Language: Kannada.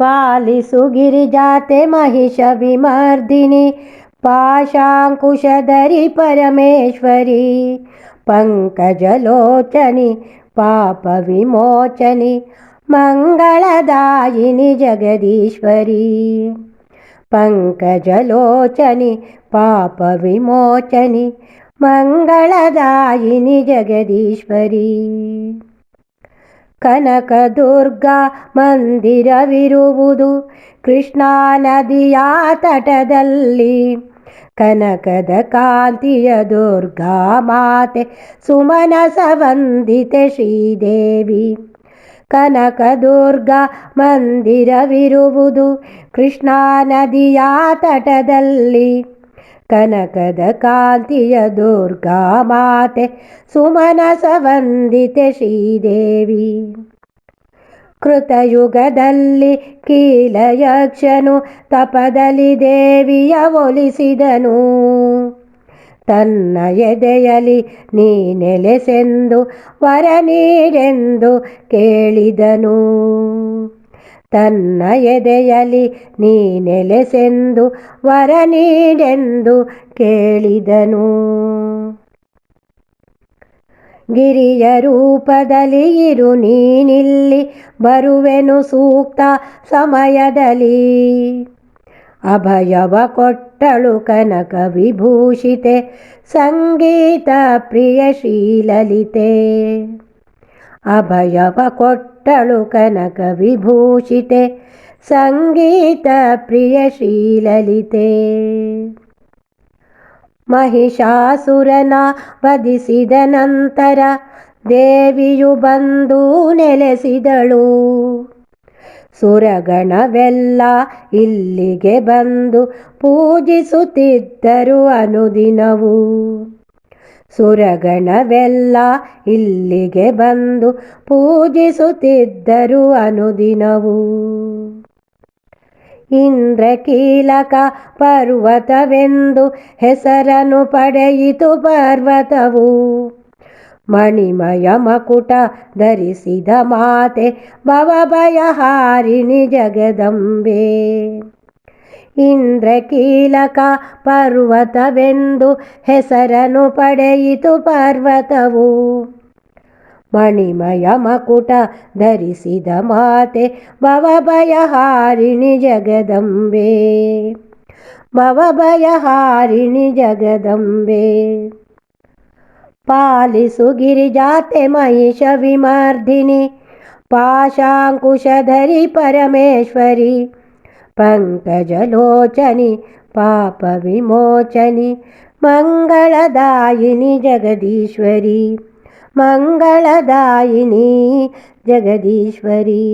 पालिसुगिरिजाते महिष विमर्दिनि पाशाङ्कुशधरि परमेश्वरि पङ्कजलोचनि पापविमोचनि मङ्गलदायिनि जगदीश्वरि पङ्कजलोचनि पापविमोचनि मङ्गलदायिनि जगदीश्वरी। ವಿಮೋಚನಿ ದುರ್ಗಾ ಮಂದಿರವಿರುವುದು ಕೃಷ್ಣಾ ನದಿಯ ತಟದಲ್ಲಿ. ಕನಕದ ಕಾಂತಿಯ ದುರ್ಗಾ ಮಾತೆ ಸುಮನಸ ವಂದಿತೆ ಶ್ರೀದೇವಿ. ಕನಕದುರ್ಗಾ ಮಂದಿರವಿರುವುದು ಕೃಷ್ಣಾ ನದಿಯ ತಟದಲ್ಲಿ. ಕನಕದ ಕಾಂತಿಯ ದುರ್ಗಾ ಮಾತೆ ಸುಮನ ಸವಂದಿತೆ ಶ್ರೀದೇವಿ. ಕೃತಯುಗದಲ್ಲಿ ಕೀಲಯಕ್ಷನು, ತಪದಲ್ಲಿ ದೇವಿಯ ಒಲಿಸಿದನು. ತನ್ನ ಎದೆಯಲಿ ನೀ ನೆಲೆಸೆಂದು ವರ ನೀಡೆಂದು ಕೇಳಿದನು. ತನ್ನ ಎದೆಯಲಿ ನೀ ನೆಲೆಸೆಂದು ವರ ನೀಡೆಂದು ಕೇಳಿದನು. ಗಿರಿಯ ರೂಪದಲ್ಲಿ ಇರು, ನೀನಿಲ್ಲಿ ಬರುವೆನು ಸೂಕ್ತ ಸಮಯದಲ್ಲಿ. ಅಭಯವ ಕೊಟ್ಟಳು ಕನಕ ವಿಭೂಷಿತೆ, ಸಂಗೀತ ಪ್ರಿಯಶೀಲಲಿತೆ ಅಭಯವ ಅಭಯವ ಕೊಟ್ಟಳು ಕನಕ ವಿಭೂಷಿತೆ ಸಂಗೀತ ಪ್ರಿಯ ಶ್ರೀಲಲಿತೆ ಮಹಿಷಾಸುರನ ವಧಿಸಿದ ನಂತರ ದೇವಿಯು ಬಂದು ನೆಲೆಸಿದಳು. ಸುರಗಣವೆಲ್ಲ ಇಲ್ಲಿಗೆ ಬಂದು ಪೂಜಿಸುತ್ತಿದ್ದರು ಅನುದಿನವು. ಸುರಗಣವೆಲ್ಲ ಇಲ್ಲಿಗೆ ಬಂದು ಪೂಜಿಸುತ್ತಿದ್ದರು ಅನುದಿನವು. ಇಂದ್ರಕೀಲಕ ಪರ್ವತವೆಂದು ಹೆಸರನ್ನು ಪಡೆಯಿತು ಪರ್ವತವು. ಮಣಿಮಯ ಮಕುಟ ಧರಿಸಿದ ಮಾತೆ ಭವಭಯಹಾರಿಣಿ ಜಗದಂಬೆ. ಇಂದ್ರಕೀಲಕ ಪರ್ವತವೆಂದು ಹೆಸರನ್ನು ಪಡೆಯಿತು ಪರ್ವತವು ಮಣಿಮಯ ಮಕುಟ ಧರಿಸಿದ ಮಾತೆ ಭವಭಯಹಾರಿಣಿ ಜಗದಂಬೆ ಭವಭಯಹಾರಿಣಿ ಜಗದಂಬೆ ಪಾಲಿಸು ಗಿರಿಜಾತೆ ಮಹಿಷ ವಿಮರ್ದಿನಿ ಪಾಶಾಂಕುಶಧರಿ ಪರಮೇಶ್ವರಿ पङ्कजलोचनि पापविमोचनि मङ्गलदायिनि जगदीश्वरि मङ्गलदायिनी जगदीश्वरी।